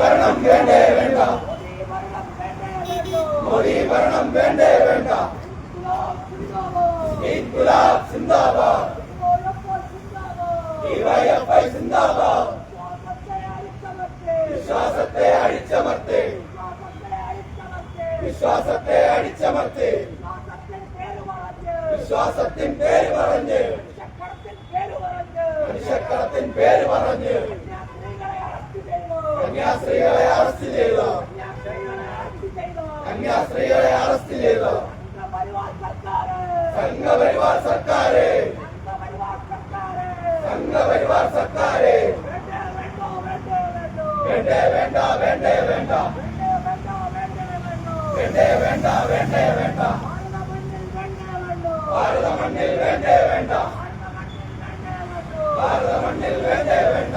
ഭരണം വേണ്ടേ വേണ്ട. മോദി ഭരണം വേണ്ടേ വേണ്ടേ. ഗുലാബ് സിന്ദാബാദ്. ഡിവൈഎഫ്ഐ സിന്ദാബാദ്. വിശ്വാസത്തെ അടിച്ചമർത്തി. വിശ്വാസത്തെ അടിച്ചമർത്തി. വിശ്വാസത്തിൻ പേര് പറഞ്ഞ്. മനുഷ്യക്കടത്തിൻ പേര് പറഞ്ഞ്. കന്യാസ്ത്രീകളെ അറസ്റ്റ് ചെയ്തു? കന്യാസ്ത്രീകളെ അറസ്റ്റ് ചെയ്തു? സംഘപരിവാർ സർക്കാര്. സംഘപരിവാർ സർക്കാര്. വേണ്ടേ വേണ്ട വേണ്ടേ വേണ്ട? വേണ്ടേ വേണ്ട വേണ്ടേ വേണ്ട? ഭാരത മണ്ണിൽ വേണ്ടേ വേണ്ട? ഭാരത മണ്ണിൽ വേണ്ടേ വേണ്ട?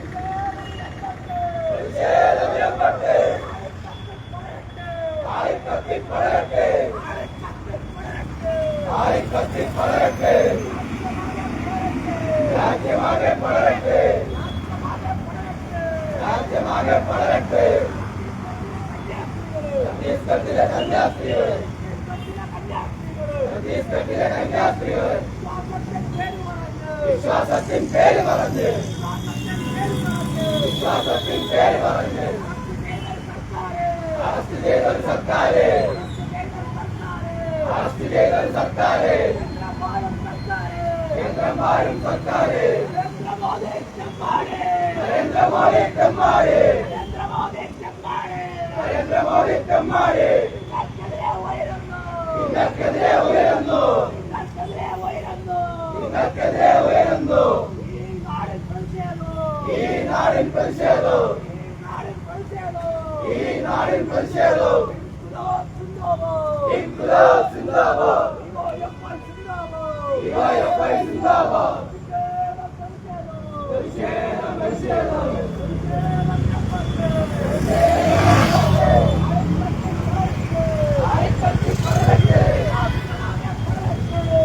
ആയിക്കത്തി പടരട്ടെ ആയിക്കത്തി പടരട്ടെ രാജ്യമാകെ പടരട്ടെ രാജ്യമാകെ പടരട്ടെ ഛത്തീസ്ഗഡിലെ കന്യാസ്ത്രീകൾ ഛത്തീസ്ഗഡിലെ കന്യാസ്ത്രീകൾ വിശ്വാസത്തിൻ പേര് പറഞ്ഞ് വിശ്വാസത്തിൻ പേര് പറഞ്ഞ് അറസ്റ്റ് ചെയ്തൊരു സർക്കാര് അറസ്റ്റ് ചെയ്തൊരു സർക്കാര് കേന്ദ്രന്മാരും സർക്കാര് നരേന്ദ്രമോദി ചെമ്മാര് നരേന്ദ്രമോദി ചെമ്മാര് നിങ്ങൾക്കെതിരെ ഉയരുന്നു നിങ്ങൾക്കെതിരെ ഉയരുന്നു നാടിൻ പ്രതിഷേധം ഈ നാടിൻ പ്രതിഷേധം ഇൻകുലാബ് സിന്ദാബാദ് ഡിവൈഎഫ്ഐ സിന്ദാബാദ് പ്രതിഷേധം പ്രതിഷേധം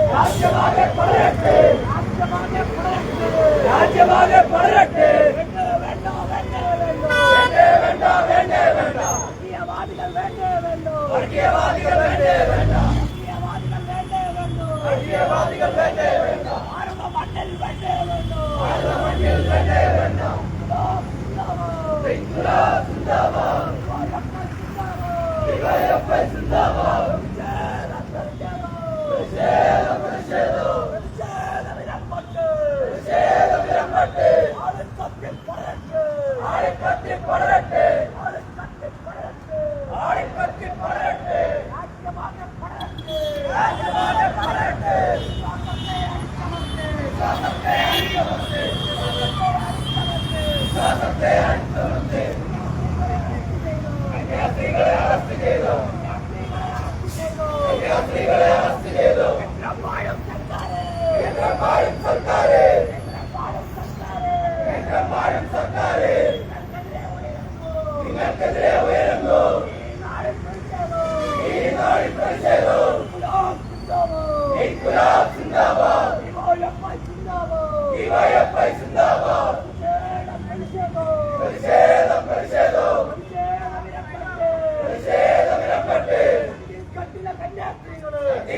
രാജ്യമാകെ പടരട്ടെ. രാജ്യമാകെ പടരട്ടെ വേണ്ടേ വേണ്ട വേണ്ടേ വേണ്ട വർഗീയവാദികൾ വേണ്ടേ വേണ്ട വർഗീയവാദികൾ വേണ്ടേ വേണ്ട ഭാരത മണ്ണിൽ വേണ്ടേ വേണ്ട ഇൻകുലാബ് സിന്ദാബാദ് ഡിവൈഎഫ്ഐ സിന്ദാബാദ് പ്രതിഷേധം പ്രതിഷേധം പ്രതിഷേധം വിരമ്പട്ടെ ആളിക്കത്തി പടരട്ടെ ആളിക്കത്തി പടരട്ടെ രാജ്യമാകെ പടരട്ടെ വിശ്വാസത്തെ അടിച്ചമർത്തി കന്യാസ്ത്രീകളെ അറസ്റ്റ് ചെയ്തു കന്യാസ്ത്രീകളെ അറസ്റ്റ് ചെയ്തു കേന്ദ്രമായും സർക്കാര് കേന്ദ്രമായും സർക്കാര് നിങ്ങൾക്കെതിരെ ഉയരുന്നു ഈ നാടിൻ പ്രതിഷേധം ഇൻകുലാബ് സിന്ദാബാദ് ഡിവൈഎഫ്ഐ സിന്ദാബാദ് പ്രതിഷേധം പ്രതിഷേധം പ്രതിഷേധം വിരമ്പട്ടെ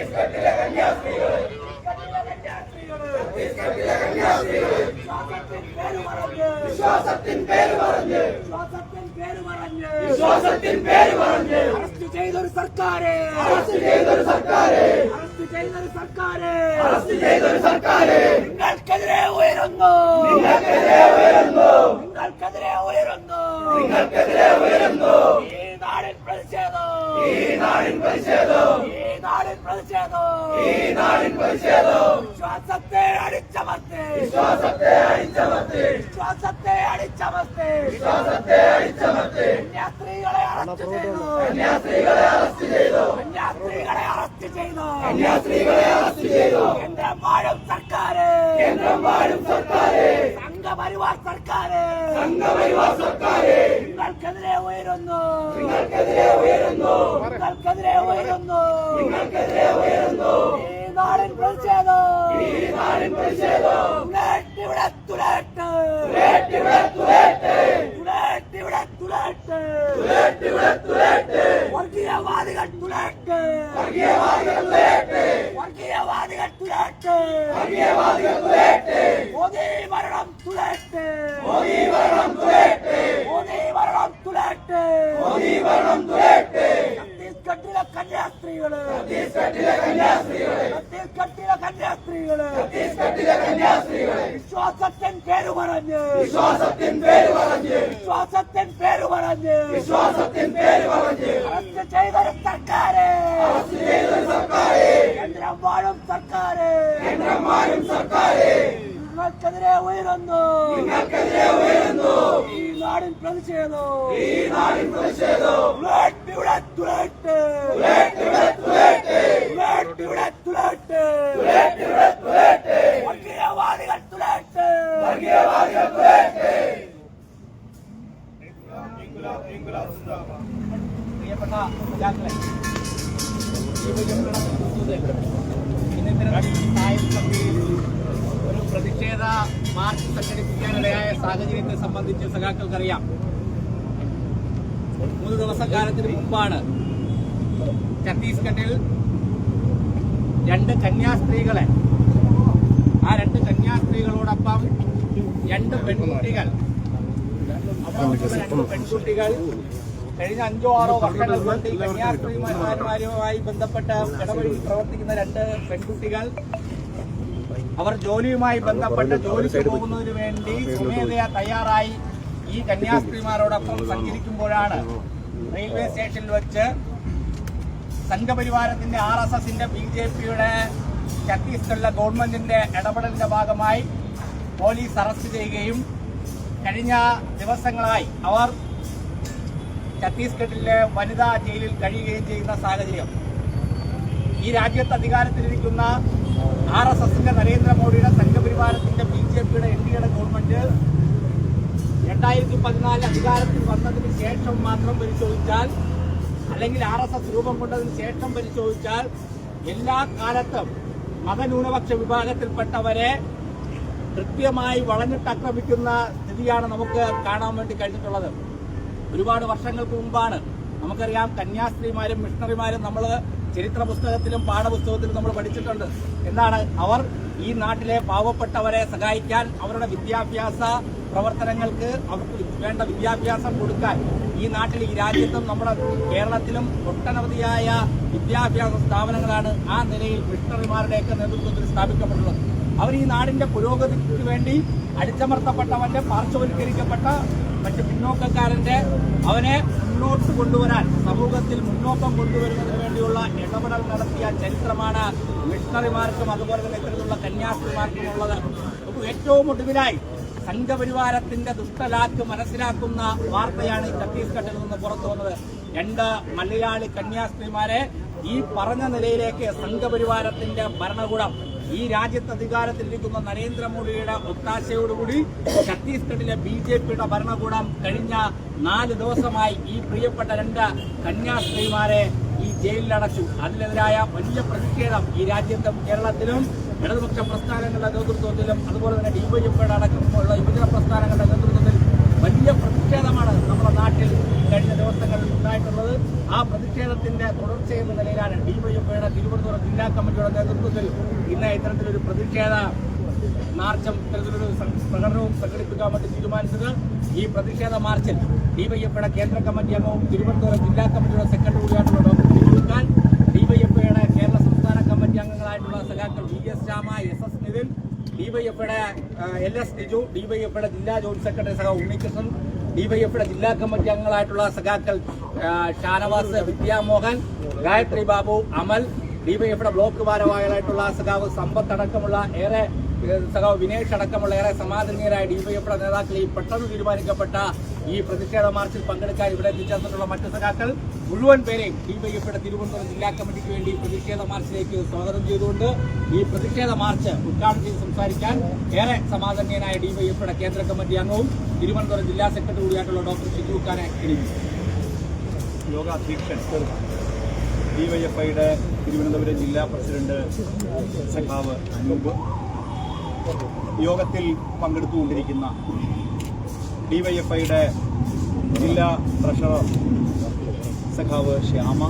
ഛത്തീസ്ഗഡിലെ കന്യാസ്ത്രീകൾ ഛത്തീസ്ഗഡിലെ കന്യാസ്ത്രീകൾ വിശ്വാസത്തിൻ പേര് പറഞ്ഞ് വിശ്വാസത്തിൻ പേര് പറഞ്ഞ് അറസ്റ്റ് ചെയ്തൊരു സർക്കാര് അറസ്റ്റ് ചെയ്തൊരു സർക്കാര് അറസ്റ്റ് ചെയ്തൊരു സർക്കാര് അറസ്റ്റ് ചെയ്തൊരു സർക്കാര് നിങ്ങൾക്കെതിരെ ഉയരുന്നു നിങ്ങൾക്കെതിരെ ഉയരുന്നു. നിങ്ങൾക്കെതിരെ ഉയരുന്നു. നിങ്ങൾക്കെതിരെ ഉയരുന്നു ഈ നാടിൻ പ്രതിഷേധം ഈ നാടിൻ പ്രതിഷേധം ഈ നാടിൻ പ്രതിഷേധം ഈ നാടിൻ പ്രതിഷേധം വിശ്വാസത്തെ അടിച്ചമർത്തി വിശ്വാസത്തെ അടിച്ചമർത്തി വിശ്വാസത്തെ അടിച്ചമർത്തി വിശ്വാസത്തെ അടിച്ചമർത്തി കന്യാസ്ത്രീകളെ അറസ്റ്റ് ചെയ്തു കന്യാസ്ത്രീകളെ അറസ്റ്റ് ചെയ്തു കന്യാസ്ത്രീകളെ അറസ്റ്റ് ചെയ്തു കന്യാസ്ത്രീകളെ അറസ്റ്റ് ചെയ്തു കേന്ദ്രം വാഴും സർക്കാര് കേന്ദ്രം വാഴും സർക്കാര് സംഘപരിവാർ സർക്കാര് സംഘപരിവാർ സർക്കാര് നിങ്ങൾക്കെതിരെ ഉയരുന്നു നിങ്ങൾക്കെതിരെ ഉയരുന്നു നിങ്ങൾക്കെതിരെ ഉയരുന്നു നിങ്ങൾക്കെതിരെ ഉയരുന്നു ഈ നാടിൻ പ്രതിഷേധം ഈ നാടിൻ പ്രതിഷേധം തുളേട്ടിവിടെ തുരട്ട് തുലേറ്റിവിടെ തുലേറ്റ് துலேட்டு துலேட்டு துலேட்டு வர்க்கீயவாதிகள் துலேட்டு வர்க்கீயவாதிகள் துலேட்டு வர்க்கீயவாதிகள் துலேட்டு வர்க்கீயவாதிகள் துலேட்டு மோதி மரணம் துலேட்டு ഛത്തീസ്ഗഡിലെ കന്യാസ്ത്രീകൾ ഛത്തീസ്ഗഡിലെ കന്യാസ്ത്രീകൾ ഛത്തീസ്ഗഡിലെ കന്യാസ്ത്രീകൾ ഛത്തീസ്ഗഡിലെ കന്യാസ്ത്രീകളെ വിശ്വാസത്തിൻ പേര് പറഞ്ഞ്. വിശ്വാസത്തിൻ പേര് പറഞ്ഞ്. വിശ്വാസത്തിൻ പേര് പറഞ്ഞ്. വിശ്വാസത്തിൻ പേര് പറഞ്ഞ്. അറസ്റ്റ് ചെയ്തൊരു സർക്കാര്. അറസ്റ്റ് ചെയ്തൊരു സർക്കാരെ. കേന്ദ്രം വാഴും സർക്കാര്. കേന്ദ്രമാരും സർക്കാരെ. നിങ്ങൾക്കെതിരെ ഉയരുന്നു. നിങ്ങൾക്കെതിരെ ഉയരുന്നു. ഈ നാടിൻ പ്രതിഷേധം. ഈ നാടിൻ പ്രതിഷേധം. പ്രിയപ്പെട്ട ഇന്നത്തെ ഒരു പ്രതിഷേധ മാർച്ച് സംഘടിപ്പിക്കാനിടയായ സാഹചര്യത്തെ സംബന്ധിച്ച് സഖാക്കൾക്കറിയാം. മൂന്ന് ദിവസക്കാലത്തിന് മുമ്പാണ് ഛത്തീസ്ഗഡിൽ രണ്ട് കന്യാസ്ത്രീകളെ ആ രണ്ട് കന്യാസ്ത്രീകളോടൊപ്പം രണ്ട് പെൺകുട്ടികൾ. പെൺകുട്ടികൾ കഴിഞ്ഞ അഞ്ചോ ആറോ വർഷങ്ങൾ കന്യാസ്ത്രീമാരുമായി ബന്ധപ്പെട്ട ഇടവഴി പ്രവർത്തിക്കുന്ന രണ്ട് പെൺകുട്ടികൾ അവർ ജോലിയുമായി ബന്ധപ്പെട്ട് ജോലിക്ക് പോകുന്നതിന് വേണ്ടി സ്വമേധയാ തയ്യാറായി. ഈ കന്യാസ്ത്രീമാരോടൊപ്പം സഞ്ചരിക്കുമ്പോഴാണ് റെയിൽവേ സ്റ്റേഷനിൽ വെച്ച് സംഘപരിവാരത്തിന്റെ ആർ എസ് എസിന്റെ ബി ജെ പിയുടെ ഛത്തീസ്ഗഡിലെ ഗവൺമെന്റിന്റെ ഇടപെടലിന്റെ ഭാഗമായി പോലീസ് അറസ്റ്റ് ചെയ്യുകയും കഴിഞ്ഞ ദിവസങ്ങളായി അവർ ഛത്തീസ്ഗഡിലെ വനിതാ ജയിലിൽ കഴിയുകയും ചെയ്യുന്ന സാഹചര്യം. ഈ രാജ്യത്ത് അധികാരത്തിലിരിക്കുന്ന ആർ എസ് എസിന്റെ നരേന്ദ്രമോദിയുടെ സംഘപരിവാരത്തിന്റെ ബി ജെ പിയുടെ എൻ ഡി എയുടെ ഗവൺമെന്റ് രണ്ടായിരത്തി പതിനാല് അധികാരത്തിൽ വന്നതിന് ശേഷം മാത്രം പരിശോധിച്ചാൽ അല്ലെങ്കിൽ ആർ എസ് എസ് രൂപം കൊണ്ടതിന് ശേഷം പരിശോധിച്ചാൽ എല്ലാ കാലത്തും മതന്യൂനപക്ഷ വിഭാഗത്തിൽപ്പെട്ടവരെ കൃത്യമായി വളഞ്ഞിട്ടാക്രമിക്കുന്ന സ്ഥിതിയാണ് നമുക്ക് കാണാൻ വേണ്ടി കഴിഞ്ഞിട്ടുള്ളത്. ഒരുപാട് വർഷങ്ങൾക്ക് മുമ്പാണ്. നമുക്കറിയാം കന്യാസ്ത്രീമാരും മിഷണറിമാരും നമ്മൾ ചരിത്ര പുസ്തകത്തിലും പാഠപുസ്തകത്തിലും നമ്മൾ പഠിച്ചിട്ടുണ്ട്. എന്താണ്? അവർ ഈ നാട്ടിലെ പാവപ്പെട്ടവരെ സഹായിക്കാൻ അവരുടെ വിദ്യാഭ്യാസ പ്രവർത്തനങ്ങൾക്ക് അവർക്ക് വേണ്ട വിദ്യാഭ്യാസം കൊടുക്കാൻ ഈ നാട്ടിൽ ഈ രാജ്യത്തും നമ്മുടെ കേരളത്തിലും ഒട്ടനവധിയായ വിദ്യാഭ്യാസ സ്ഥാപനങ്ങളാണ് ആ നിലയിൽ മിഷണറിമാരുടെയൊക്കെ നേതൃത്വത്തിൽ സ്ഥാപിക്കപ്പെട്ടുള്ളത്. അവർ ഈ നാടിന്റെ പുരോഗതിക്ക് വേണ്ടി അടിച്ചമർത്തപ്പെട്ടവന്റെ പാർശ്വവൽക്കരിക്കപ്പെട്ട മറ്റ് പിന്നോക്കക്കാരന്റെ അവനെ മുന്നോട്ട് കൊണ്ടുവരാൻ സമൂഹത്തിൽ മുന്നോക്കം കൊണ്ടുവരുന്നതിന് വേണ്ടിയുള്ള ഇടപെടൽ നടത്തിയ ചരിത്രമാണ് മിഷണറിമാർക്കും അതുപോലെ തന്നെ ഇത്തരത്തിലുള്ള കന്യാസ്ത്രീമാർക്കും ഉള്ളത് ഏറ്റവും ഒടുവിലായി സംഘപരിവാരത്തിന്റെ ദുഷ്ടലാക്ക് മനസ്സിലാക്കുന്ന വാർത്തയാണ് ഛത്തീസ്ഗഡിൽ നിന്ന് പുറത്തു വന്നത്. രണ്ട് മലയാളി കന്യാസ്ത്രീമാരെ ഈ പറഞ്ഞ നിലയിലേക്ക് സംഘപരിവാരത്തിന്റെ ഭരണകൂടം ഈ രാജ്യത്ത് അധികാരത്തിലിരിക്കുന്ന നരേന്ദ്രമോദിയുടെ ഒത്താശയോടുകൂടി ഛത്തീസ്ഗഡിലെ ബി ജെ പിയുടെ ഭരണകൂടം കഴിഞ്ഞ നാല് ദിവസമായി ഈ പ്രിയപ്പെട്ട രണ്ട് കന്യാസ്ത്രീമാരെ ഈ ജയിലിലടച്ചു. അതിനെതിരായ വലിയ പ്രതിഷേധം ഈ രാജ്യത്തും കേരളത്തിലും ഇടതുപക്ഷ പ്രസ്ഥാനങ്ങളുടെ നേതൃത്വത്തിലും അതുപോലെ തന്നെ ഡിവൈഎഫ്ഐയുടെ അടക്കമുള്ള യുവജന പ്രസ്ഥാനങ്ങളുടെ നേതൃത്വത്തിൽ വലിയ പ്രതിഷേധമാണ് നമ്മുടെ നാട്ടിൽ കഴിഞ്ഞ ദിവസങ്ങളിൽ ഉണ്ടായിട്ടുള്ളത്. ആ പ്രതിഷേധത്തിന്റെ തുടർച്ചയെന്ന നിലയിലാണ് ഡിവൈഎഫ്ഐയുടെ തിരുവനന്തപുരം ജില്ലാ കമ്മിറ്റിയുടെ നേതൃത്വത്തിൽ ഇന്ന് ഇത്തരത്തിലൊരു പ്രതിഷേധ മാർച്ചും ഇത്തരത്തിലൊരു പ്രകടനവും സംഘടിപ്പിക്കാൻ വേണ്ടി തീരുമാനിച്ചത് ഈ പ്രതിഷേധ മാർച്ചിൽ ഡിവൈഎഫ്ഐയുടെ കേന്ദ്ര കമ്മിറ്റി അംഗവും തിരുവനന്തപുരം ജില്ലാ കമ്മിറ്റിയുടെ സെക്രട്ടറി കൂടിയായിട്ടുള്ള ഡോക്ടർ ടിജു ഖാൻ ഡിവൈഎഫ്ഐയുടെ കേരള സംസ്ഥാന കമ്മിറ്റി സഖാക്കൾ V S Rama S S Nithin ഡിവൈഎഫ്ഐയുടെ എൽ എസ് ടിജു ഡിവൈഎഫ്ഐയുടെ ജില്ലാ ജോയിന്റ് സെക്രട്ടറി സഹ ഉണ്ണികൃഷ്ണൻ ഡിവൈഎഫ്ഐയുടെ ജില്ലാ കമ്മിറ്റി അംഗങ്ങളായിട്ടുള്ള സഖാക്കൾ ഷാനവാസ് വിദ്യാമോഹൻ ഗായത്രി ബാബു അമൽ ഡിവൈഎഫ്ഐയുടെ ബ്ലോക്ക് ഭാരവാഹികളായിട്ടുള്ള സഖാവ് സമ്പത്ത് അടക്കമുള്ള ഏറെ സഖാവ് വിനേഷ് അടക്കമുള്ള ഏറെ സമാധാനീയരായ ഡിവൈഎഫ്ഐയുടെ നേതാക്കൾ ഈ പെട്ടെന്ന് തീരുമാനിക്കപ്പെട്ട ഈ പ്രതിഷേധ മാർച്ചിൽ പങ്കെടുക്കാൻ ഇവിടെ എത്തിച്ചേർന്നിട്ടുള്ള മറ്റ് സഖാക്കൾ മുഴുവൻ പേരെയും ഡിവൈഎഫ്ഐയുടെ തിരുവനന്തപുരം ജില്ലാ കമ്മിറ്റിക്ക് വേണ്ടി പ്രതിഷേധ മാർച്ചിലേക്ക് സ്വാഗതം ചെയ്തുകൊണ്ട് ഈ പ്രതിഷേധ മാർച്ച് ഉദ്ഘാടനം ചെയ്ത് സംസാരിക്കാൻ ഏറെ സമാധാനീയനായ ഡിവൈഎഫ്ഐയുടെ കേന്ദ്ര കമ്മിറ്റി അംഗവും തിരുവനന്തപുരം ജില്ലാ സെക്രട്ടറി കൂടിയായിട്ടുള്ള ഡോക്ടർ ഷിജു ഖാനെ ക്ഷണിക്കുന്നു യോഗാധ്യക്ഷൻ ഡിവൈഎഫ്ഐയുടെ തിരുവനന്തപുരം ജില്ലാ പ്രസിഡന്റ് സഖാവ് അനൂപ്. യോഗത്തിൽ പങ്കെടുത്തുകൊണ്ടിരിക്കുന്ന ഡിവൈഎഫ്ഐയുടെ ജില്ലാ ട്രഷറർ സഖാവ് ശ്യാമ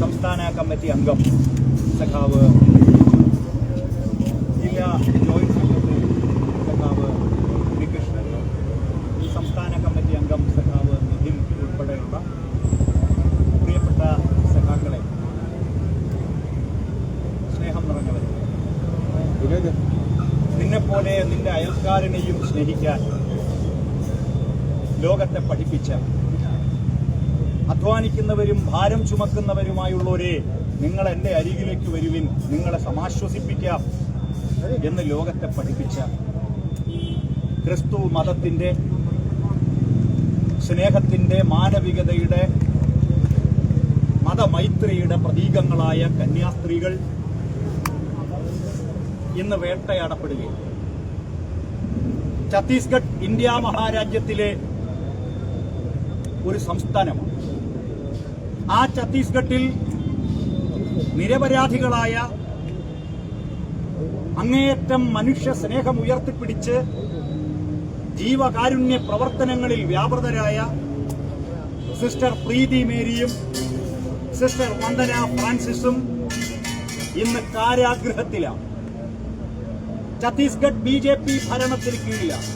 സംസ്ഥാന കമ്മിറ്റി അംഗം സഖാവ് ജില്ലാ ജോയിന്റ് സെക്രട്ടറി സഖാവ് ഉണ്ണികൃഷ്ണൻ സംസ്ഥാന കമ്മിറ്റി അംഗം സഖാവ് നിതിൻ ഉൾപ്പെടെയുള്ള പ്രിയപ്പെട്ട സഖാക്കളെ സ്നേഹം നിറഞ്ഞവർ നിന്നെപ്പോലെ നിന്റെ അയൽക്കാരനെയും സ്നേഹിക്കാൻ ലോകത്തെ പഠിപ്പിച്ച അധ്വാനിക്കുന്നവരും ഭാരം ചുമക്കുന്നവരുമായുള്ളവരെ നിങ്ങൾ എന്റെ അരികിലേക്ക് വരുവിൻ. നിങ്ങളെ സമാശ്വസിപ്പിക്കാം എന്ന് ലോകത്തെ പഠിപ്പിച്ച ക്രിസ്തു മതത്തിന്റെ സ്നേഹത്തിന്റെ മാനവികതയുടെ മതമൈത്രിയുടെ പ്രതീകങ്ങളായ കന്യാസ്ത്രീകൾ ഇന്ന് വേട്ടയാടപ്പെടുകയും ഛത്തീസ്ഗഡ് ഇന്ത്യ മഹാരാജ്യത്തിലെ ഒരു സംസ്ഥാനമാണ്. ആ ഛത്തീസ്ഗഡിൽ നിരപരാധികളായ അങ്ങേയറ്റം മനുഷ്യ സ്നേഹം ഉയർത്തിപ്പിടിച്ച് ജീവകാരുണ്യ പ്രവർത്തനങ്ങളിൽ വ്യാപൃതരായ സിസ്റ്റർ പ്രീതി മേരിയും സിസ്റ്റർ വന്ദന ഫ്രാൻസിസും ഇന്ന് കാരാഗ്രഹത്തിലാണ്. ഛത്തീസ്ഗഡ് ബി ജെ പി ഭരണത്തിന് കീഴിലാണ്.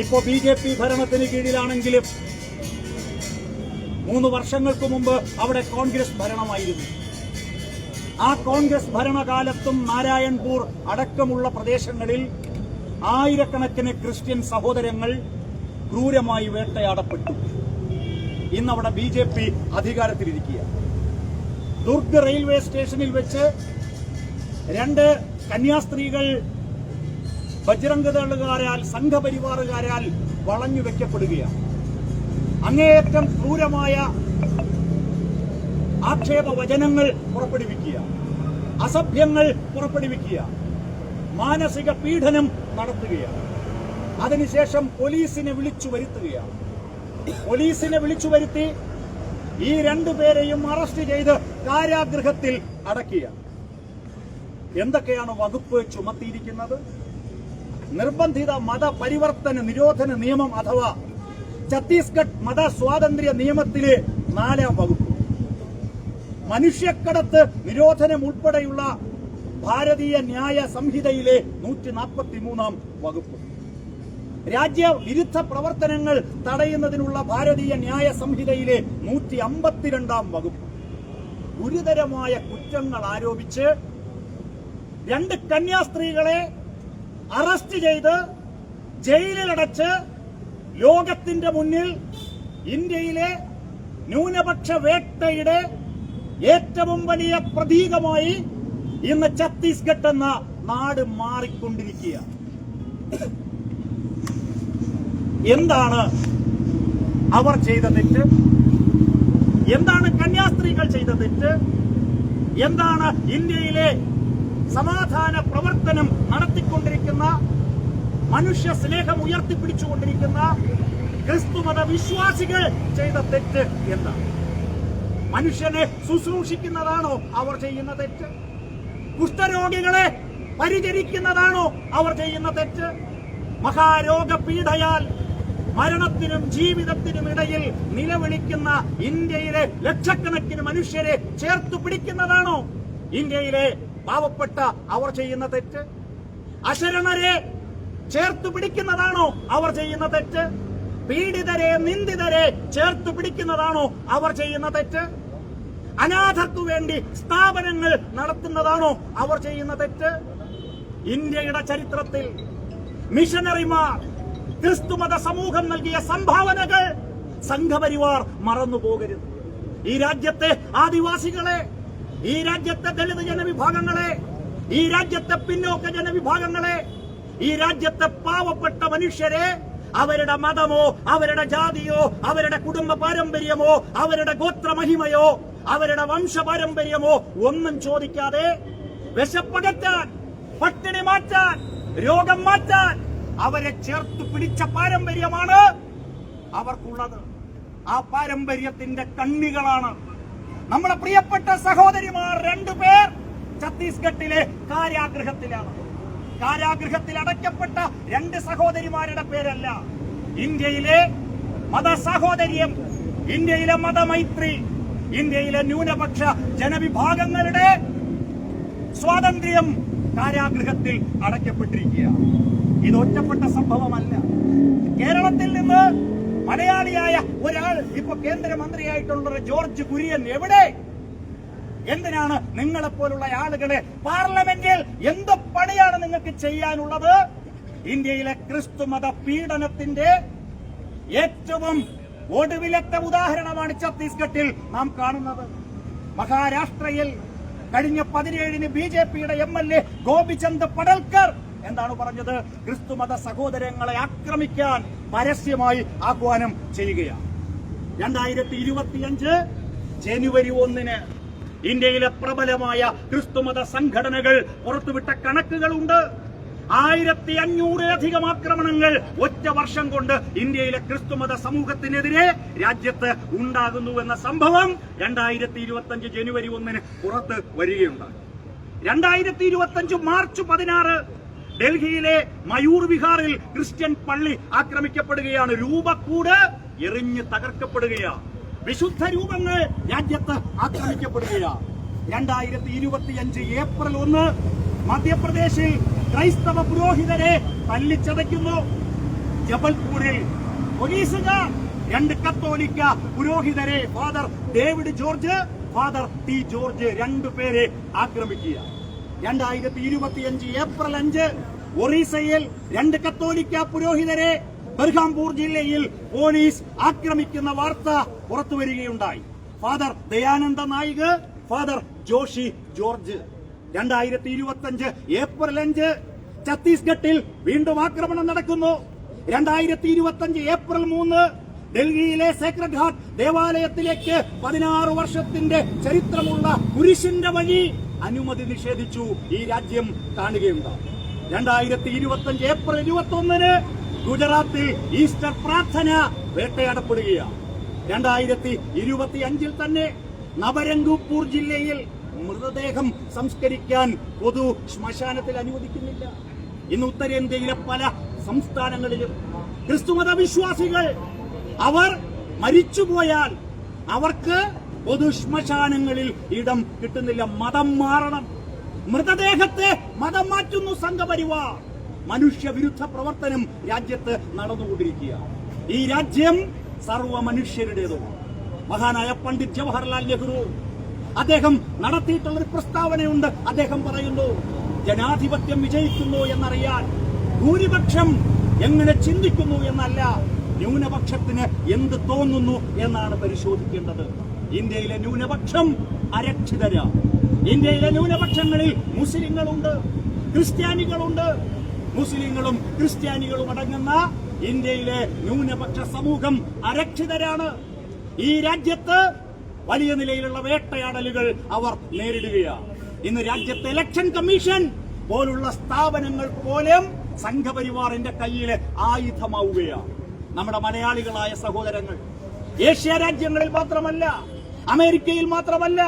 ഇപ്പോ ബി ജെ പി ഭരണത്തിന് കീഴിലാണെങ്കിലും മൂന്ന് വർഷങ്ങൾക്ക് മുമ്പ് അവിടെ കോൺഗ്രസ് ഭരണമായിരുന്നു. ആ കോൺഗ്രസ് ഭരണകാലത്തും നാരായൺപൂർ അടക്കമുള്ള പ്രദേശങ്ങളിൽ ആയിരക്കണക്കിന് ക്രിസ്ത്യൻ സഹോദരങ്ങൾ ക്രൂരമായി വേട്ടയാടപ്പെട്ടു. ഇന്നവിടെ ബി ജെ പി അധികാരത്തിലിരിക്കുക ദുർഗ് റെയിൽവേ സ്റ്റേഷനിൽ വെച്ച് രണ്ട് കന്യാസ്ത്രീകൾ ബജ്രംഗദളുകാരാൽ സംഘപരിവാറുകാരാൽ വളഞ്ഞു വെക്കപ്പെടുകയാണ് അങ്ങേയറ്റം ക്രൂരമായ ആക്ഷേപ വചനങ്ങൾ പുറപ്പെടുവിക്കുക. അസഭ്യങ്ങൾ പുറപ്പെടുവിക്കുക. മാനസിക പീഡനം നടത്തുകയാണ്. അതിനുശേഷം പോലീസിനെ വിളിച്ചു വരുത്തുകയാണ്. പോലീസിനെ വിളിച്ചു വരുത്തി ഈ രണ്ടുപേരെയും അറസ്റ്റ് ചെയ്ത് കാരാഗ്രഹത്തിൽ അടക്കുക എന്തൊക്കെയാണ് വകുപ്പ് ചുമത്തിയിരിക്കുന്നത്? നിർബന്ധിത മതപരിവർത്തന നിരോധന നിയമം അഥവാ ഛത്തീസ്ഗഡ് മത സ്വാതന്ത്ര്യ നിയമത്തിലെ നാലാം വകുപ്പ്. മനുഷ്യക്കടത്ത് നിരോധനം ഉൾപ്പെടെയുള്ള ഭാരതീയ ന്യായ സംഹിതയിലെ നൂറ്റി നാൽപ്പത്തി മൂന്നാം വകുപ്പ് രാജ്യവിരുദ്ധ പ്രവർത്തനങ്ങൾ തടയുന്നതിനുള്ള ഭാരതീയ ന്യായ സംഹിതയിലെ നൂറ്റി അമ്പത്തിരണ്ടാം വകുപ്പ്. ഗുരുതരമായ കുറ്റങ്ങൾ ആരോപിച്ച് രണ്ട് കന്യാസ്ത്രീകളെ അറസ്റ്റ് ചെയ്ത് ജയിലിലടച്ച് ലോകത്തിന്റെ മുന്നിൽ ഇന്ത്യയിലെ ന്യൂനപക്ഷ വേട്ടയുടെ ഏറ്റവും വലിയ പ്രതീകമായി ഇന്ന് ഛത്തീസ്ഗഡ് എന്ന നാട് മാറിക്കൊണ്ടിരിക്കുക എന്താണ് അവർ ചെയ്ത തെറ്റ്? എന്താണ് കന്യാസ്ത്രീകൾ ചെയ്ത തെറ്റ്? എന്താണ് ഇന്ത്യയിലെ സമാധാന പ്രവർത്തനം നടത്തിക്കൊണ്ടിരിക്കുന്ന മനുഷ്യ സ്നേഹം ഉയർത്തിപ്പിടിച്ചുകൊണ്ടിരിക്കുന്ന ക്രിസ്തുമത വിശ്വാസികൾ ചെയ്ത തെറ്റ് എന്താണ് മനുഷ്യനെ ശുശ്രൂഷിക്കുന്നതാണോ അവർ ചെയ്യുന്ന തെറ്റ്? കുഷ്ഠരോഗികളെ പരിചരിക്കുന്നതാണോ അവർ ചെയ്യുന്ന തെറ്റ്? മഹാരോഗപീഠയാൽ മരണത്തിനും ജീവിതത്തിനും ഇടയിൽ നിലവിളിക്കുന്ന ഇന്ത്യയിലെ ലക്ഷക്കണക്കിന് മനുഷ്യരെ ചേർത്തു പിടിക്കുന്നതാണോ? ഇന്ത്യയിലെ പാവപ്പെട്ട അവർ ചെയ്യുന്ന തെറ്റ്? അശരണരെ ചേർത്തു പിടിക്കുന്നതാണോ അവർ ചെയ്യുന്ന തെറ്റ്? പീഡിതരെ നിന്ദിതരെ ചേർത്തു പിടിക്കുന്നതാണോ അവർ ചെയ്യുന്ന തെറ്റ്? അനാഥർക്കു വേണ്ടി സ്ഥാപനങ്ങൾ നടത്തുന്നതാണോ അവർ ചെയ്യുന്ന തെറ്റ്? ഇന്ത്യയുടെ ചരിത്രത്തിൽ മിഷനറിമാർ ക്രിസ്തുമത സമൂഹം നൽകിയ സംഭാവനകൾ സംഘപരിവാർ മറന്നു പോകരുത് ഈ രാജ്യത്തെ ആദിവാസികളെ ഈ രാജ്യത്തെ ദളിത് ജനവിഭാഗങ്ങളെ ഈ രാജ്യത്തെ പിന്നോക്ക ജനവിഭാഗങ്ങളെ ഈ രാജ്യത്തെ പാവപ്പെട്ട മനുഷ്യരെ അവരുടെ മതമോ അവരുടെ ജാതിയോ അവരുടെ കുടുംബ പാരമ്പര്യമോ അവരുടെ ഗോത്രമഹിമയോ അവരുടെ വംശ പാരമ്പര്യമോ ഒന്നും ചോദിക്കാതെ വിശപ്പകറ്റാൻ പട്ടിണി മാറ്റാൻ രോഗം മാറ്റാൻ അവരെ ചേർത്ത് പിടിച്ച പാരമ്പര്യമാണ് അവർക്കുള്ളത്. ആ പാരമ്പര്യത്തിന്റെ കണ്ണികളാണ്. നമ്മുടെ പ്രിയപ്പെട്ട സഹോദരിമാർ രണ്ടുപേർ ഛത്തീസ്ഗഡിലെ കാരാഗൃഹത്തിലാണ് കാരാഗൃഹത്തിൽ അടയ്ക്കപ്പെട്ട രണ്ട് സഹോദരിമാരുടെ പേരല്ല. ഇന്ത്യയിലെ മതസഹോദര്യം ഇന്ത്യയിലെ മതമൈത്രി ഇന്ത്യയിലെ ന്യൂനപക്ഷ ജനവിഭാഗങ്ങളുടെ സ്വാതന്ത്ര്യം കാരാഗൃഹത്തിൽ അടയ്ക്കപ്പെട്ടിരിക്കുക ഇത് ഒറ്റപ്പെട്ട സംഭവമല്ല. കേരളത്തിൽ നിന്ന് മലയാളിയായ ഒരാൾ ഇപ്പൊ കേന്ദ്രമന്ത്രിയായിട്ടുള്ള ജോർജ് കുര്യൻ എവിടെ? എന്തിനാണ് നിങ്ങളെപ്പോലുള്ള ആളുകളെ പാർലമെന്റിൽ എന്ത് പണിയാണ് നിങ്ങൾക്ക് ചെയ്യാനുള്ളത്? ഇന്ത്യയിലെ ക്രിസ്തുമത പീഡനത്തിന്റെ ഏറ്റവും ഒടുവിലത്തെ ഉദാഹരണമാണ് ഛത്തീസ്ഗഡിൽ നാം കാണുന്നത്. മഹാരാഷ്ട്രയിൽ കഴിഞ്ഞ പതിനേഴിന് ബി ജെ പിയുടെ M L A Gopichand Padalkar എന്താണ് പറഞ്ഞത്? ക്രിസ്തുമത സഹോദരങ്ങളെ ആക്രമിക്കാൻ പരസ്യമായി ആഹ്വാനം ചെയ്യുകയാണ്. രണ്ടായിരത്തി ഇരുപത്തിയഞ്ച് ജനുവരി ഒന്നിന് ഇന്ത്യയിലെ പ്രബലമായ ക്രിസ്തുമത സംഘടനകൾ പുറത്തുവിട്ട കണക്കുകളുണ്ട്. ആയിരത്തി അഞ്ഞൂറിലധികം ആക്രമണങ്ങൾ ഒറ്റ വർഷം കൊണ്ട് ഇന്ത്യയിലെ ക്രിസ്തുമത സമൂഹത്തിനെതിരെ രാജ്യത്ത് ഉണ്ടാകുന്നുവെന്ന സംഭവം രണ്ടായിരത്തി ഇരുപത്തി ജനുവരി ഒന്നിന് പുറത്ത് വരികയുണ്ടായി. രണ്ടായിരത്തി ഇരുപത്തി മാർച്ച് പതിനാറ് ഡൽഹിയിലെ മയൂർ വിഹാറിൽ ക്രിസ്ത്യൻ പള്ളി ആക്രമിക്കപ്പെടുകയാണ്. രൂപക്കൂട് എറിഞ്ഞ് തകർക്കപ്പെടുകയാണ്. വിശുദ്ധ രൂപങ്ങൾ രാജ്യത്ത് ആക്രമിക്കപ്പെടുകയാണ്. രണ്ടായിരത്തി ഇരുപത്തിയഞ്ച് ഏപ്രിൽ ഒന്ന് മധ്യപ്രദേശിൽ ക്രൈസ്തവ പുരോഹിതരെ തല്ലിച്ചതയ്ക്കുന്നു. ജബൽപൂരിൽ പോലീസുകാർ. രണ്ട് കത്തോലിക്ക പുരോഹിതരെ father David George father T George രണ്ടുപേരെ ആക്രമിക്കുക രണ്ടായിരത്തി ഇരുപത്തിയഞ്ച് ഏപ്രിൽ അഞ്ച് ഒറീസയിൽ രണ്ട് കത്തോലിക്ക പുരോഹിതരെ ബർഹാംപൂർ ജില്ലയിൽ പോലീസ് ആക്രമിക്കുന്ന വാർത്ത പുറത്തുവരികയുണ്ടായി father Dayananda Naik father Joshi George. രണ്ടായിരത്തി ഇരുപത്തി അഞ്ച് ഏപ്രിൽ അഞ്ച് ഛത്തീസ്ഗഡിൽ വീണ്ടും ആക്രമണം നടക്കുന്നു. രണ്ടായിരത്തി ഇരുപത്തി അഞ്ച് ഏപ്രിൽ മൂന്ന് ഡൽഹിയിലെ സേക്രഡ് ഹാർട്ട് ദേവാലയത്തിലേക്ക് പതിനാറ് വർഷത്തിന്റെ ചരിത്രമുള്ള കുരിശിന്റെ വഴി അനുമതി നിഷേധിച്ചു. ഈ രാജ്യം കാണുകയുണ്ടാവും രണ്ടായിരത്തി ഇരുപത്തി അഞ്ച് ഏപ്രിൽ ഇരുപത്തി ഒന്നിന് ഗുജറാത്തിൽ ഈസ്റ്റർ പ്രാർത്ഥന വേട്ടയാടപ്പെടുകയാണ്. രണ്ടായിരത്തി ഇരുപത്തി അഞ്ചിൽ തന്നെ നവരംഗപൂർ ജില്ലയിൽ മൃതദേഹം സംസ്കരിക്കാൻ പൊതു ശ്മശാനത്തിൽ അനുവദിക്കുന്നില്ല. ഇന്ന് ഉത്തരേന്ത്യയിലെ പല സംസ്ഥാനങ്ങളിലും ക്രിസ്തുമത വിശ്വാസികൾ അവർ മരിച്ചുപോയാൽ അവർക്ക് പൊതു ശ്മശാനങ്ങളിൽ ഇടം കിട്ടുന്നില്ല. മതം മാറണം. മൃതദേഹത്തെ മതം മാറ്റുന്നു സംഘപരിവാർ. മനുഷ്യവിരുദ്ധ പ്രവർത്തനം രാജ്യത്ത് നടന്നുകൊണ്ടിരിക്കുക ഈ രാജ്യം സർവ മനുഷ്യരുടേതോ മഹാനായ പണ്ഡിറ്റ് ജവഹർലാൽ നെഹ്റു അദ്ദേഹം നടത്തിയിട്ടുള്ള ഒരു പ്രസ്താവനയുണ്ട്. അദ്ദേഹം പറയുന്നു ജനാധിപത്യം വിജയിക്കുന്നു എന്നറിയാൻ ഭൂരിപക്ഷം എങ്ങനെ ചിന്തിക്കുന്നു എന്നല്ല ന്യൂനപക്ഷത്തിന് എന്ത് തോന്നുന്നു എന്നാണ് പരിശോധിക്കേണ്ടത്. ഇന്ത്യയിലെ ന്യൂനപക്ഷം അരക്ഷിതര. ഇന്ത്യയിലെ ന്യൂനപക്ഷങ്ങളിൽ മുസ്ലിങ്ങളുണ്ട് ക്രിസ്ത്യാനികളുണ്ട് മുസ്ലിങ്ങളും ക്രിസ്ത്യാനികളും അടങ്ങുന്ന ഇന്ത്യയിലെ ന്യൂനപക്ഷ സമൂഹം അരക്ഷിതരാണ്. ഈ രാജ്യത്ത് വലിയ നിലയിലുള്ള വേട്ടയാടലുകൾ അവർ നേരിടുകയാണ്. ഇന്ന് രാജ്യത്തെ ഇലക്ഷൻ കമ്മീഷൻ പോലുള്ള സ്ഥാപനങ്ങൾ പോലും സംഘപരിവാറിന്റെ കയ്യിൽ ആയുധമാവുകയാണ്. നമ്മുടെ മലയാളികളായ സഹോദരങ്ങൾ ഏഷ്യ രാജ്യങ്ങളിൽ മാത്രമല്ല അമേരിക്കയിൽ മാത്രമല്ല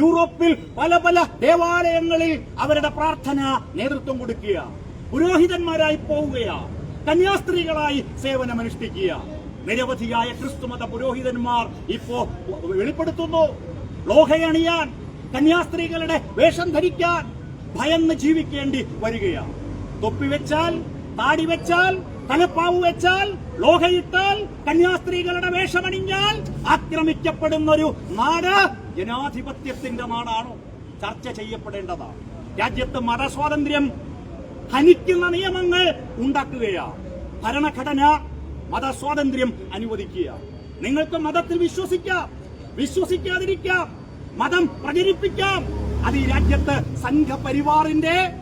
യൂറോപ്പിൽ പല പല ദേവാലയങ്ങളിൽ അവരുടെ പ്രാർത്ഥന നേതൃത്വം കൊടുക്കുക പുരോഹിതന്മാരായി പോവുകയാണ് കന്യാസ്ത്രീകളായി സേവനമനുഷ്ഠിക്കുക. നിരവധിയായ ക്രിസ്തുമത പുരോഹിതന്മാർ ഇപ്പോ വെളിപ്പെടുത്തുന്നു. ലോഹയണിയാൻ കന്യാസ്ത്രീകളുടെ വേഷം ധരിക്കാൻ ഭയന്ന് ജീവിക്കേണ്ടി വരികയാണ് തൊപ്പി വെച്ചാൽ താടി വെച്ചാൽ തലപ്പാവ് വെച്ചാൽ ലോഹയിട്ടാൽ കന്യാസ്ത്രീകളുടെ വേഷമണിഞ്ഞാൽ ആക്രമിക്കപ്പെടുന്ന ഒരു നാട് ജനാധിപത്യത്തിന്റെ നാടാണോ? ചർച്ച ചെയ്യപ്പെടേണ്ടതാണ്. രാജ്യത്ത് മതസ്വാതന്ത്ര്യം ഹനിക്കുന്ന നിയമങ്ങൾ ഉണ്ടാക്കുകയാണ് ഭരണഘടന മതസ്വാതന്ത്ര്യം അനുവദിക്കുക. നിങ്ങൾക്ക് മതത്തിൽ വിശ്വസിക്കാം. വിശ്വസിക്കാതിരിക്കാം. മതം പ്രചരിപ്പിക്കാം. അത് ഈ രാജ്യത്ത് സംഘപരിവാറിന്റെ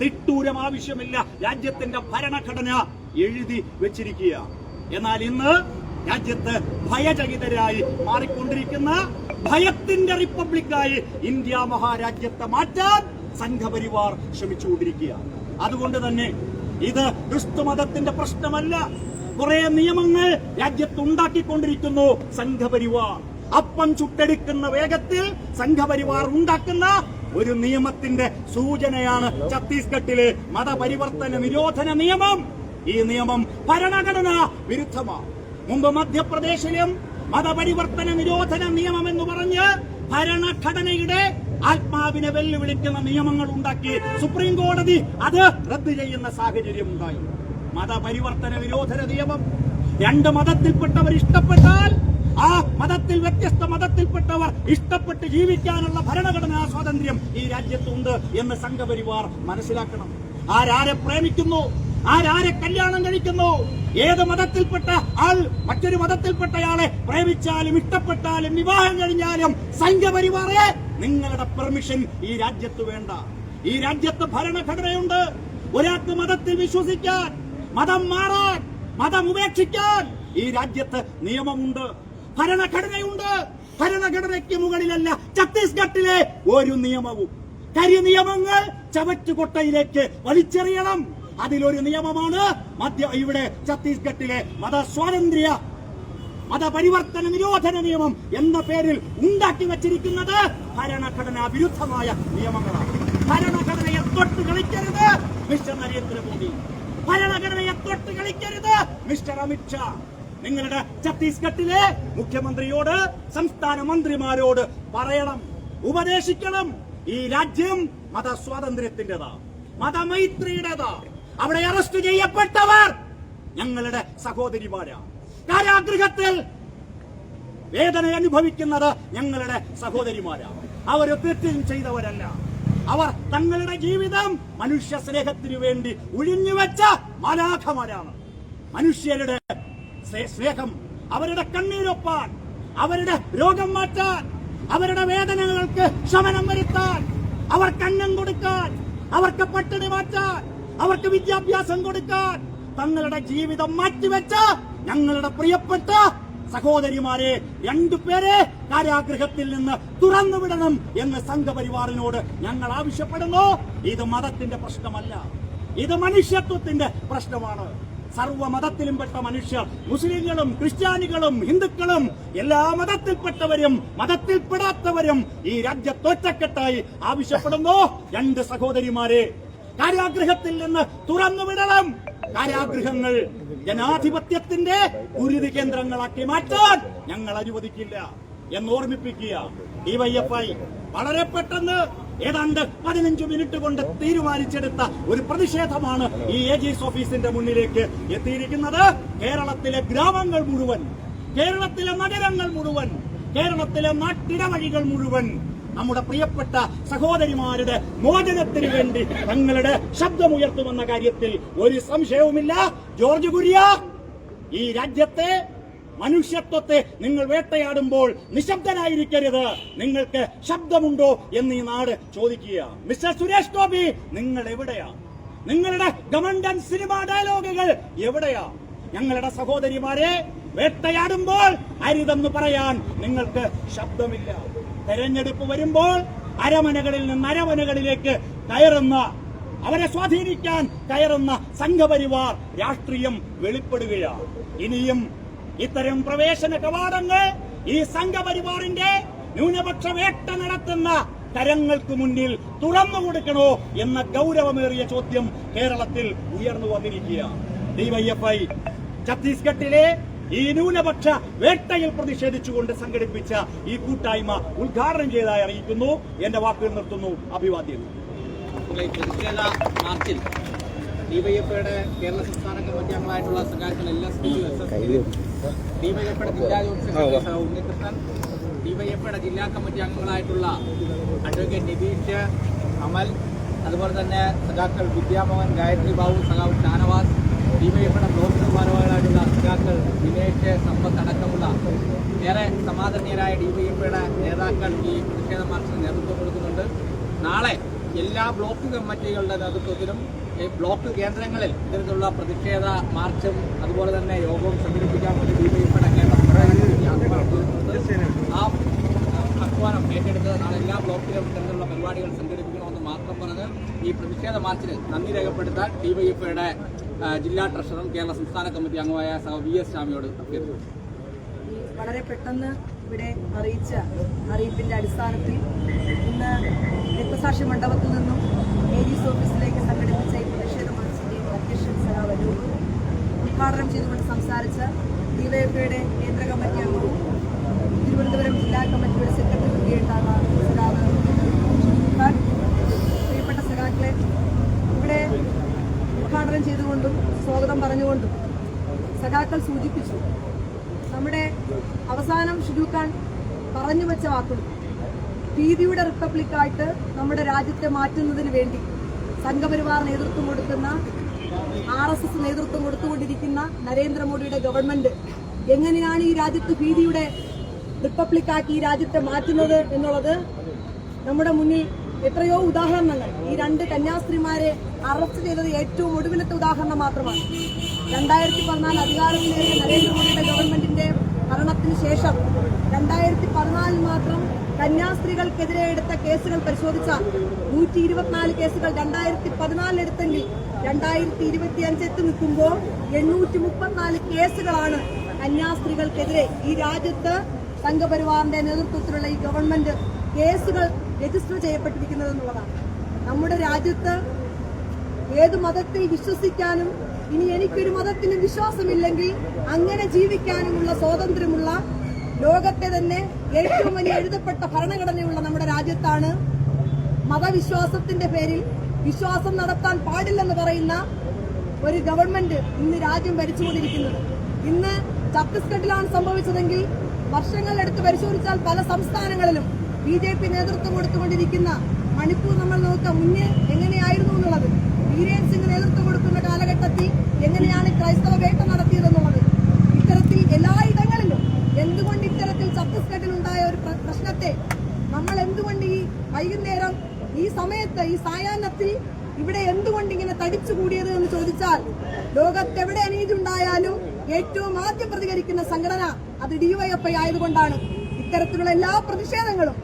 തിട്ടൂരം ആവശ്യമില്ല. രാജ്യത്തിന്റെ ഭരണഘടന എഴുതി വെച്ചിരിക്കുക. എന്നാൽ ഇന്ന് രാജ്യത്ത് ഭയചകിതരായി മാറിക്കൊണ്ടിരിക്കുന്ന ഭയത്തിന്റെ റിപ്പബ്ലിക്കായി ഇന്ത്യ മഹാരാജ്യത്തെ മാറ്റാൻ സംഘപരിവാർ ശ്രമിച്ചുകൊണ്ടിരിക്കുക അതുകൊണ്ട് തന്നെ ഇത് ക്രിസ്തുമതത്തിന്റെ പ്രശ്നമല്ല. കുറെ നിയമങ്ങൾ രാജ്യത്ത് ഉണ്ടാക്കിക്കൊണ്ടിരിക്കുന്നു സംഘപരിവാർ. അപ്പം ചുട്ടെടുക്കുന്ന വേഗത്തിൽ സംഘപരിവാർ ഉണ്ടാക്കുന്ന ഒരു നിയമത്തിന്റെ സൂചനയാണ് ഛത്തീസ്ഗഡിലെ മതപരിവർത്തന നിരോധന നിയമം. ഈ നിയമം ഭരണഘടന വിരുദ്ധമാണ്. മുമ്പ് മധ്യപ്രദേശിലും മതപരിവർത്തന നിരോധന നിയമം എന്ന് പറഞ്ഞ് ഭരണഘടനയുടെ ആത്മാവിനെ വെല്ലുവിളിക്കുന്ന നിയമങ്ങൾ ഉണ്ടാക്കി സുപ്രീം കോടതി അത് റദ്ദ് ചെയ്യുന്ന സാഹചര്യം ഉണ്ടായി. മതപരിവർത്തന വിരോധന നിയമം. രണ്ട് മതത്തിൽപ്പെട്ടവർ ഇഷ്ടപ്പെട്ടാൽ ആ മതത്തിൽ വ്യത്യസ്ത മതത്തിൽപ്പെട്ടവർ ഇഷ്ടപ്പെട്ട് ജീവിക്കാനുള്ള ഭരണഘടനാ സ്വാതന്ത്ര്യം ഈ രാജ്യത്തുണ്ട് എന്ന് സംഘപരിവാർ മനസ്സിലാക്കണം. ആരാരെ പ്രേമിക്കുന്നു? ആരാരെ കല്യാണം കഴിക്കുന്നു? ഏത് മതത്തിൽപ്പെട്ട ആൾ മറ്റൊരു മതത്തിൽപ്പെട്ടയാളെ പ്രേമിച്ചാലും ഇഷ്ടപ്പെട്ടാലും വിവാഹം കഴിഞ്ഞാലും സംഘപരിവാറെ നിങ്ങളുടെ പെർമിഷൻ ഈ രാജ്യത്ത് വേണ്ട. ഈ രാജ്യത്ത് ഭരണഘടനയുണ്ട്. ഒരാൾക്ക് മതത്തിൽ വിശ്വസിക്കാൻ മതം മാറാൻ മതം ഉപേക്ഷിക്കാൻ ഈ രാജ്യത്ത് നിയമമുണ്ട്. ഭരണഘടനയുണ്ട്. ഭരണഘടനയ്ക്ക് മുകളിലല്ല ഛത്തീസ്ഗഡിലെ ഒരു നിയമവും. കരി നിയമങ്ങൾ ചവറ്റുകൊട്ടയിലേക്ക് വലിച്ചെറിയണം. അതിലൊരു നിയമമാണ് മധ്യ ഇവിടെ ഛത്തീസ്ഗഡിലെ മതസ്വാതന്ത്ര്യ മതപരിവർത്തന നിരോധന നിയമം എന്ന പേരിൽ ഉണ്ടാക്കി വച്ചിരിക്കുന്നത് ഭരണഘടനാ വിരുദ്ധമായ നിയമങ്ങളാണ്. ഭരണഘടനയെ തൊട്ട് കളിക്കരുത് മിസ്റ്റർ നരേന്ദ്രമോദി. ഭരണഘടനയെ തൊട്ട് കളിക്കരുത് മിസ്റ്റർ അമിത്ഷാ നിങ്ങളുടെ ഛത്തീസ്ഗഡിലെ മുഖ്യമന്ത്രിയോട് സംസ്ഥാന മന്ത്രിമാരോട് പറയണം ഉപദേശിക്കണം. ഈ രാജ്യം മതസ്വാതന്ത്ര്യത്തിന്റേതാ മതമൈത്രിയുടേതാ. അവിടെ അറസ്റ്റ് ചെയ്യപ്പെട്ടവർ ഞങ്ങളുടെ സഹോദരിമാരാ കാരാഗൃഹത്തിൽ വേദന അനുഭവിക്കുന്നത് ഞങ്ങളുടെ സഹോദരിമാരാണ്. അവർ തെറ്റും ചെയ്തവരല്ല. അവർ തങ്ങളുടെ ജീവിതം മനുഷ്യ സ്നേഹത്തിനു വേണ്ടി ഒഴിഞ്ഞുവെച്ച മാലാഖമാരാണ്. മനുഷ്യരുടെ സ്നേഹം അവരുടെ കണ്ണീരൊപ്പാൻ അവരുടെ രോഗം മാറ്റാൻ അവരുടെ വേദനകൾക്ക് ശമനം വരുത്താൻ അവർക്ക് അന്നം കൊടുക്കാൻ അവർക്ക് പട്ടിണി മാറ്റാൻ അവർക്ക് വിദ്യാഭ്യാസം കൊടുക്കാൻ തങ്ങളുടെ ജീവിതം മാറ്റിവെച്ച ഞങ്ങളുടെ പ്രിയപ്പെട്ട സഹോദരിമാരെ രണ്ടുപേരെ കാരാഗ്രഹത്തിൽ നിന്ന് തുറന്നുവിടണം എന്ന് സംഘപരിവാറിനോട് ഞങ്ങൾ ആവശ്യപ്പെടുന്നു. ഇത് മതത്തിന്റെ പ്രശ്നമല്ല. ഇത് മനുഷ്യത്വത്തിന്റെ പ്രശ്നമാണ്. സർവ മതത്തിലും പെട്ട മനുഷ്യർ മുസ്ലിങ്ങളും ക്രിസ്ത്യാനികളും ഹിന്ദുക്കളും എല്ലാ മതത്തിൽപ്പെട്ടവരും മതത്തിൽപ്പെടാത്തവരും ഈ രാജ്യത്തൊറ്റക്കെട്ടായി ആവശ്യപ്പെടുന്നു. രണ്ട് സഹോദരിമാരെ കാര്യാഗ്രഹത്തിൽ നിന്ന് തുറന്നു വിടണം. കാരാഗൃഹങ്ങൾ ജനാധിപത്യത്തിന്റെ കുരുതി കേന്ദ്രങ്ങളാക്കി മാറ്റാൻ ഞങ്ങൾ അനുവദിക്കില്ല എന്ന് ഓർമ്മിപ്പിക്കുക ഡിവൈഎഫ്ഐ വളരെ പെട്ടെന്ന് ഏതാണ്ട് പതിനഞ്ച് മിനിറ്റ് കൊണ്ട് തീരുമാനിച്ചെടുത്ത ഒരു പ്രതിഷേധമാണ് ഈ എ ഓഫീസിന്റെ മുന്നിലേക്ക് എത്തിയിരിക്കുന്നത്. കേരളത്തിലെ ഗ്രാമങ്ങൾ മുഴുവൻ കേരളത്തിലെ നഗരങ്ങൾ മുഴുവൻ കേരളത്തിലെ നാട്ടിടവഴികൾ മുഴുവൻ നമ്മുടെ പ്രിയപ്പെട്ട സഹോദരിമാരുടെ മോചനത്തിന് വേണ്ടി തങ്ങളുടെ ശബ്ദമുയർത്തുമെന്ന കാര്യത്തിൽ ഒരു സംശയവുമില്ല. ജോർജ് കുര്യ ഈ രാജ്യത്തെ മനുഷ്യത്വത്തെ നിങ്ങൾ വേട്ടയാടുമ്പോൾ നിശബ്ദനായിരിക്കരുത്. നിങ്ങൾക്ക് ശബ്ദമുണ്ടോ എന്ന് ഈ നാട് ചോദിക്കുക. മിസ്റ്റർ സുരേഷ് ഗോപി നിങ്ങൾ എവിടെയാ? നിങ്ങളുടെ ഗവൺമെന്റ് സിനിമ ഡയലോഗുകൾ എവിടെയാ? ഞങ്ങളുടെ സഹോദരിമാരെ വേട്ടയാടുമ്പോൾ അരുതെന്ന് പറയാൻ നിങ്ങൾക്ക് ശബ്ദമില്ല. തെരഞ്ഞെടുപ്പ് വരുമ്പോൾ അരമനകളിൽ നിന്ന് അരമനകളിലേക്ക് കയറുന്ന അവരെ സ്വാധീനിക്കാൻ കയറുന്ന സംഘപരിവാർ രാഷ്ട്രീയം വെളിപ്പെടുകയാണ്. ഇനിയും ഇത്തരം പ്രവേശന കവാടങ്ങൾ ഈ സംഘപരിവാറിന്റെ ന്യൂനപക്ഷ വേട്ട നടത്തുന്ന കരങ്ങൾക്ക് മുന്നിൽ തുറന്നു കൊടുക്കണോ എന്ന ഗൗരവമേറിയ ചോദ്യം കേരളത്തിൽ ഉയർന്നു വന്നിരിക്കുകയാണ്. ഡിവൈഎഫ്ഐ ഛത്തീസ്ഗഡിലെ ഈ ന്യൂനപക്ഷ വേട്ടയിൽ പ്രതിഷേധിച്ചുകൊണ്ട് സംഘടിപ്പിച്ച ഈ കൂട്ടായ്മ ഉദ്ഘാടനം ചെയ്തതായി അറിയിക്കുന്നു. എന്റെ വാക്കുകൾ നിർത്തുന്നു. അഭിവാദ്യം. പ്രതിഷേധ മാർച്ചിൽ ഡിവൈഎഫ്ഐയുടെ കേരള സംസ്ഥാന കമ്മിറ്റി അംഗങ്ങളായിട്ടുള്ള ഡിവൈഎഫ്ഐയുടെ ജില്ലാ ജോയിന്റ് ഉണ്ണികൃഷ്ണൻ ഡിവൈഎഫ്ഐയുടെ ജില്ലാ കമ്മിറ്റി അംഗങ്ങളായിട്ടുള്ള അഡ്വക്കേറ്റ് നിബീഷ് അമൽ അതുപോലെ തന്നെ സഖാക്കൾ വിദ്യാമോഹൻ ഗായത്രി ബാബു സഖാവ് ഷാനവാസ് ഡിവൈഎഫ്ഐയുടെ ബ്ലോക്ക് ഭാരവാഹികളായിട്ടുള്ള നേതാക്കൾ ദിനേഷ് സമ്പത്ത് അടക്കമുള്ള ഏറെ സമാദരണീയരായ ഡിവൈഎഫ്ഐയുടെ നേതാക്കൾ ഈ പ്രതിഷേധ മാർച്ചിന് നേതൃത്വം കൊടുക്കുന്നുണ്ട്. നാളെ എല്ലാ ബ്ലോക്ക് കമ്മിറ്റികളുടെ നേതൃത്വത്തിലും ഈ ബ്ലോക്ക് കേന്ദ്രങ്ങളിൽ ഇത്തരത്തിലുള്ള പ്രതിഷേധ മാർച്ചും അതുപോലെ തന്നെ യോഗവും സംഘടിപ്പിക്കാൻ വേണ്ടി ഡിവൈഎഫ്ഐയുടെ വൈ ആഹ്വാനം ആ ആഹ്വാനം ഏറ്റെടുത്തത് നാളെ എല്ലാ ബ്ലോക്കിലും ഇത്തരത്തിലുള്ള പരിപാടികൾ സംഘടിപ്പിക്കണമെന്ന് മാത്രം പറഞ്ഞ് ഈ പ്രതിഷേധ മാർച്ചിന് നന്ദി രേഖപ്പെടുത്താൻ ഡിവൈഎഫ്ഐയുടെ ജില്ലാ ട്രഷററും കേരള സംസ്ഥാന കമ്മിറ്റി അംഗമായ സഹ വി എസ് സ്വാമിയോട് അഭ്യർത്ഥിച്ചു വളരെ പെട്ടെന്ന് ഇവിടെ അറിയിച്ച അറിയിപ്പിന്റെ അടിസ്ഥാനത്തിൽ ഇന്ന് രക്തസാക്ഷി മണ്ഡപത്തിൽ നിന്നും ഏരീസ് ഓഫീസിലേക്ക് സംഘടിപ്പിച്ച ഈ പ്രതിഷേധ മാർച്ചിന്റെ അധ്യക്ഷൻ അനൂപ് ഉദ്ഘാടനം ചെയ്തുകൊണ്ട് സംസാരിച്ച ഡിവൈഎഫ്ഐയുടെ കേന്ദ്ര കമ്മിറ്റി അംഗവും തിരുവനന്തപുരം ജില്ലാ കമ്മിറ്റിയുടെ സെക്രട്ടറി കൂടിയായിട്ടാണ് സഖാവ് ഷിബുഖാൻ. പ്രിയപ്പെട്ട സഖാക്കളെ ഇവിടെ ഉദ്ഘാടനം ചെയ്തുകൊണ്ടും സ്വാഗതം പറഞ്ഞുകൊണ്ടും സഖാക്കൾ സൂചിപ്പിച്ചു. നമ്മുടെ അവസാനം ഷിജുഖാൻ പറഞ്ഞു വെച്ച വാക്കുകൾ ഭീതിയുടെ റിപ്പബ്ലിക്കായിട്ട് നമ്മുടെ രാജ്യത്തെ മാറ്റുന്നതിന് വേണ്ടി സംഘപരിവാർ നേതൃത്വം കൊടുക്കുന്ന ആർ എസ് എസ് നേതൃത്വം കൊടുത്തുകൊണ്ടിരിക്കുന്ന നരേന്ദ്രമോദിയുടെ ഗവൺമെന്റ് എങ്ങനെയാണ് ഈ രാജ്യത്ത് ഭീതിയുടെ റിപ്പബ്ലിക്കാക്കി ഈ രാജ്യത്തെ മാറ്റുന്നത് എന്നുള്ളത് നമ്മുടെ മുന്നിൽ എത്രയോ ഉദാഹരണങ്ങൾ. ഈ രണ്ട് കന്യാസ്ത്രീമാരെ അറസ്റ്റ് ചെയ്തത് ഏറ്റവും ഒടുവിലത്തെ ഉദാഹരണം മാത്രമാണ്. രണ്ടായിരത്തി പതിനാല് അധികാരത്തിലേറിയ നരേന്ദ്രമോദിയുടെ ഗവൺമെന്റിന്റെ ഭരണത്തിന് ശേഷം രണ്ടായിരത്തി പതിനാലിൽ മാത്രം കന്യാസ്ത്രീകൾക്കെതിരെ എടുത്ത കേസുകൾ പരിശോധിച്ചാൽ നൂറ്റി ഇരുപത്തിനാല് കേസുകൾ രണ്ടായിരത്തി പതിനാലിൽ എടുത്തെങ്കിൽ രണ്ടായിരത്തി ഇരുപത്തി അഞ്ചെത്തി നിൽക്കുമ്പോൾ എണ്ണൂറ്റി മുപ്പത്തിനാല് കേസുകളാണ് കന്യാസ്ത്രീകൾക്കെതിരെ ഈ രാജ്യത്ത് സംഘപരിവാറിന്റെ നേതൃത്വത്തിലുള്ള ഈ ഗവൺമെന്റ് കേസുകൾ രജിസ്റ്റർ ചെയ്യപ്പെട്ടിരിക്കുന്നത് എന്നുള്ളതാണ്. നമ്മുടെ രാജ്യത്ത് ഏത് മതത്തിൽ വിശ്വസിക്കാനും ഇനി എനിക്കൊരു മതത്തിനും വിശ്വാസമില്ലെങ്കിൽ അങ്ങനെ ജീവിക്കാനുമുള്ള സ്വാതന്ത്ര്യമുള്ള ലോകത്തെ തന്നെ ഏറ്റവും വലിയ എഴുതപ്പെട്ട ഭരണഘടനയുള്ള നമ്മുടെ രാജ്യത്താണ് മതവിശ്വാസത്തിന്റെ പേരിൽ വിശ്വാസം നടത്താൻ പാടില്ലെന്ന് പറയുന്ന ഒരു ഗവൺമെന്റ് ഇന്ന് രാജ്യം ഭരിച്ചുകൊണ്ടിരിക്കുന്നത്. ഇന്ന് ഛത്തീസ്ഗഡിലാണ് സംഭവിച്ചതെങ്കിൽ വർഷങ്ങളെടുത്ത് പരിശോധിച്ചാൽ പല സംസ്ഥാനങ്ങളിലും ബി ജെ പി നേതൃത്വം കൊടുത്തുകൊണ്ടിരിക്കുന്ന മണിപ്പൂർ നമ്മൾ നോക്കാം മുന്നേ എങ്ങനെയായിരുന്നു എന്നുള്ളത്. വീരേൻ സിംഗ് നേതൃത്വം കൊടുക്കുന്ന കാലഘട്ടത്തിൽ എങ്ങനെയാണ് ക്രൈസ്തവ വേട്ട നടത്തിയതെന്നുള്ളത്? ഇത്തരത്തിൽ എല്ലായിടങ്ങളിലും എന്തുകൊണ്ട് ഇത്തരത്തിൽ ഛത്തീസ്ഗഡിൽ ഉണ്ടായ ഒരു പ്രശ്നത്തെ നമ്മൾ എന്തുകൊണ്ട് ഈ വൈകുന്നേരം ഈ സമയത്ത് ഈ സായാഹ്നത്തിൽ ഇവിടെ എന്തുകൊണ്ട് ഇങ്ങനെ തടിച്ചു കൂടിയത് എന്ന് ചോദിച്ചാൽ ലോകത്തെവിടെ അനീതി ഉണ്ടായാലും ഏറ്റവും ആദ്യം പ്രതികരിക്കുന്ന സംഘടന അത് ഡിവൈഎഫ്ഐ ആയതുകൊണ്ടാണ്. ഇത്തരത്തിലുള്ള എല്ലാ പ്രതിഷേധങ്ങളും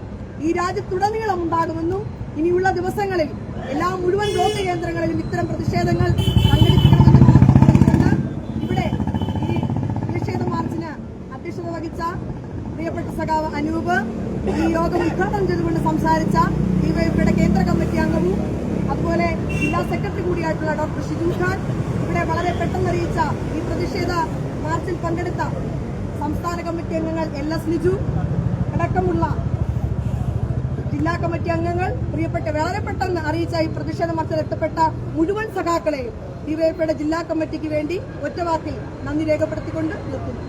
ഈ രാജ്യത്തുടനീളം ഉണ്ടാകുമെന്നും ഇനിയുള്ള ദിവസങ്ങളിൽ എല്ലാ മുഴുവൻ ബ്ലോക്ക് കേന്ദ്രങ്ങളിലും ഇത്തരം പ്രതിഷേധങ്ങൾ ഇവിടെ ഈ പ്രതിഷേധ മാർച്ചിന് അധ്യക്ഷത വഹിച്ച പ്രിയപ്പെട്ട സഖാവ് അനൂപ് ഈ യോഗം ഉദ്ഘാടനം ചെയ്തുകൊണ്ട് സംസാരിച്ച ഡിവൈഎഫ്ഐയുടെ കേന്ദ്ര കമ്മിറ്റി അംഗവും അതുപോലെ ജില്ലാ സെക്രട്ടറി കൂടിയായിട്ടുള്ള ഡോക്ടർ ഷിജു ഖാൻ ഇവിടെ വളരെ പെട്ടെന്ന് അറിയിച്ച ഈ പ്രതിഷേധ മാർച്ചിൽ പങ്കെടുത്ത സംസ്ഥാന കമ്മിറ്റി അംഗങ്ങൾ എൽ എസ് ലിജു അടക്കമുള്ള ജില്ലാ കമ്മിറ്റി അംഗങ്ങൾ പ്രിയപ്പെട്ട വളരെ പെട്ടെന്ന് അറിയിച്ച ഈ പ്രതിഷേധ മാർച്ചിൽ എത്തപ്പെട്ട മുഴുവൻ സഖാക്കളെയും ഡിവൈഎഫ്ഐയുടെ ജില്ലാ കമ്മിറ്റിക്ക് വേണ്ടി ഒറ്റവാക്കിൽ നന്ദി രേഖപ്പെടുത്തിക്കൊണ്ട് നിർത്തുന്നു.